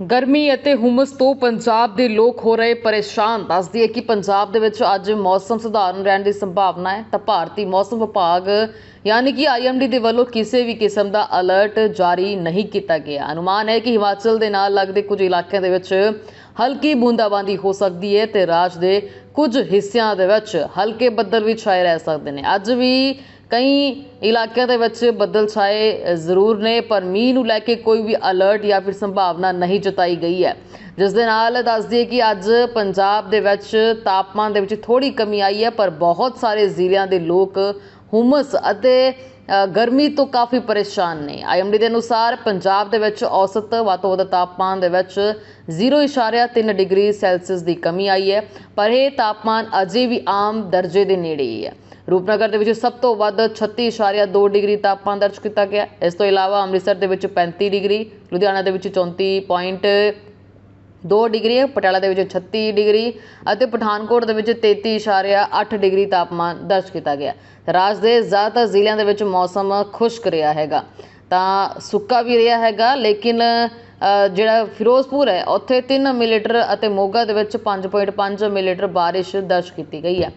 ਗਰਮੀ ਅਤੇ ਹੁਮਸ ਤੋਂ ਪੰਜਾਬ ਦੇ ਲੋਕ ਹੋ ਰਹੇ ਪਰੇਸ਼ਾਨ। ਦੱਸਦੀ ਹੈ ਕਿ ਪੰਜਾਬ ਦੇ ਵਿੱਚ ਅੱਜ ਮੌਸਮ ਸੁਧਾਰਨ ਰਹਿਣ ਦੀ ਸੰਭਾਵਨਾ ਹੈ। ਤਾਂ ਭਾਰਤੀ ਮੌਸਮ ਵਿਭਾਗ, ਯਾਨੀ ਕਿ ਆਈਐਮਡੀ ਦੇ ਵੱਲੋਂ ਕਿਸੇ ਵੀ ਕਿਸਮ ਦਾ ਅਲਰਟ ਜਾਰੀ ਨਹੀਂ ਕੀਤਾ ਗਿਆ। ਅਨੁਮਾਨ ਹੈ ਕਿ ਹਿਮਾਚਲ ਦੇ ਨਾਲ ਲੱਗਦੇ ਕੁਝ ਇਲਾਕਿਆਂ ਦੇ ਵਿੱਚ ਹਲਕੀ ਬੂੰਦਾਬਾਂਦੀ ਹੋ ਸਕਦੀ ਹੈ ਤੇ ਰਾਜ ਦੇ ਕੁਝ ਹਿੱਸਿਆਂ ਦੇ ਵਿੱਚ ਹਲਕੇ ਬੱਦਲ ਵੀ ਛਾਏ ਰਹਿ ਸਕਦੇ ਨੇ। ਅੱਜ ਵੀ ਕਈ ਇਲਾਕਿਆਂ ਦੇ ਵਿੱਚ ਬੱਦਲ ਛਾਏ ਜ਼ਰੂਰ ਨੇ, ਪਰ ਮੀਂਹ ਨੂੰ ਲੈ ਕੇ ਕੋਈ ਵੀ ਅਲਰਟ ਜਾਂ ਫਿਰ ਸੰਭਾਵਨਾ ਨਹੀਂ ਜਤਾਈ ਗਈ ਹੈ। ਜਿਸ ਦੇ ਨਾਲ ਦੱਸ ਦਈਏ ਕਿ ਅੱਜ ਪੰਜਾਬ ਦੇ ਵਿੱਚ ਤਾਪਮਾਨ ਦੇ ਵਿੱਚ ਥੋੜੀ ਕਮੀ ਆਈ ਹੈ, ਪਰ ਬਹੁਤ ਸਾਰੇ ਜ਼ਿਲ੍ਹਿਆਂ ਦੇ ਲੋਕ ਹੁਮਸ ਅਤੇ ਗਰਮੀ ਤੋਂ ਕਾਫੀ ਪਰੇਸ਼ਾਨ ਨੇ। ਆਈਐਮਡੀ ਦੇ ਅਨੁਸਾਰ ਪੰਜਾਬ ਦੇ ਵਿੱਚ ਔਸਤ ਵੱਧ ਤੋਂ ਵੱਧ ਤਾਪਮਾਨ ਦੇ ਵਿੱਚ 0.3 ਡਿਗਰੀ ਸੈਲਸੀਅਸ ਦੀ ਕਮੀ ਆਈ ਹੈ, ਪਰ ਇਹ ਤਾਪਮਾਨ ਅਜੇ ਵੀ ਆਮ ਦਰਜੇ ਦੇ ਨੇੜੇ ਹੀ ਹੈ। ਰੂਪਨਗਰ ਦੇ ਵਿੱਚ ਸਭ ਤੋਂ ਵੱਧ 36.2 ਡਿਗਰੀ ਤਾਪਮਾਨ ਦਰਜ ਕੀਤਾ ਗਿਆ। ਇਸ ਤੋਂ ਇਲਾਵਾ ਅੰਮ੍ਰਿਤਸਰ ਦੇ ਵਿੱਚ 35 ਡਿਗਰੀ, ਲੁਧਿਆਣਾ ਦੇ ਵਿੱਚ ਦੋ ਡਿਗਰੀ, ਪਟਿਆਲਾ ਦੇ ਵਿੱਚ 36 ਡਿਗਰੀ ਅਤੇ ਪਠਾਨਕੋਟ ਦੇ ਵਿੱਚ 33.8 ਡਿਗਰੀ ਤਾਪਮਾਨ ਦਰਜ ਕੀਤਾ ਗਿਆ। ਰਾਜ ਦੇ ਜ਼ਿਆਦਾਤਰ ਜ਼ਿਲ੍ਹਿਆਂ ਦੇ ਵਿੱਚ ਮੌਸਮ ਖੁਸ਼ਕ ਰਿਹਾ ਹੈਗਾ। ਤਾਂ ਸੁੱਕਾ ਵੀ ਰਿਹਾ ਹੈਗਾ, ਲੇਕਿਨ ਜਿਹੜਾ ਫਿਰੋਜ਼ਪੁਰ ਹੈ, ਉੱਥੇ 3 ਮਿਲੀਲੀਟਰ ਅਤੇ ਮੋਗਾ ਦੇ ਵਿੱਚ 5.5 ਮਿਲੀਲੀਟਰ ਬਾਰਿਸ਼ ਦਰਜ ਕੀਤੀ ਗਈ ਹੈ।